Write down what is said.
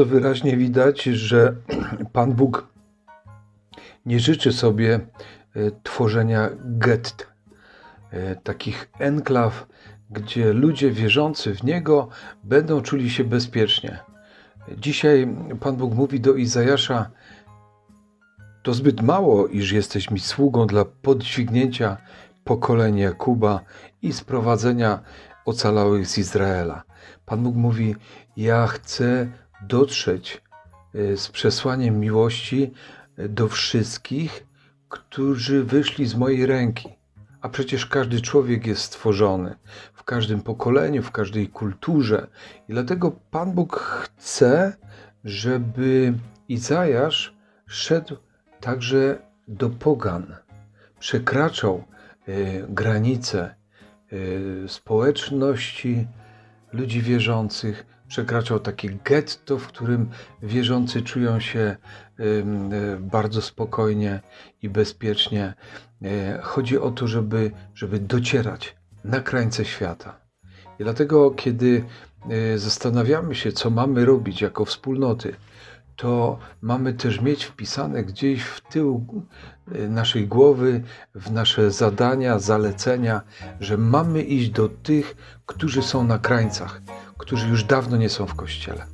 Bardzo wyraźnie widać, że Pan Bóg nie życzy sobie e, tworzenia gett, e, takich enklaw, gdzie ludzie wierzący w Niego będą czuli się bezpiecznie. Dzisiaj Pan Bóg mówi do Izajasza: To zbyt mało, iż jesteś mi sługą dla podźwignięcia pokolenia Jakuba i sprowadzenia ocalałych z Izraela. Pan Bóg mówi: Ja chcę dotrzeć e, z przesłaniem miłości e, do wszystkich, którzy wyszli z mojej ręki. A przecież każdy człowiek jest stworzony w każdym pokoleniu, w każdej kulturze. I dlatego Pan Bóg chce, żeby Izajasz szedł także do pogan, przekraczał e, granice e, społeczności ludzi wierzących, przekraczał takie getto, w którym wierzący czują się e, bardzo spokojnie i bezpiecznie. E, Chodzi o to, żeby, żeby docierać na krańce świata. I dlatego, kiedy e, zastanawiamy się, co mamy robić jako wspólnoty, to mamy też mieć wpisane gdzieś w tył naszej głowy, w nasze zadania, zalecenia, że mamy iść do tych, którzy są na krańcach, którzy już dawno nie są w kościele.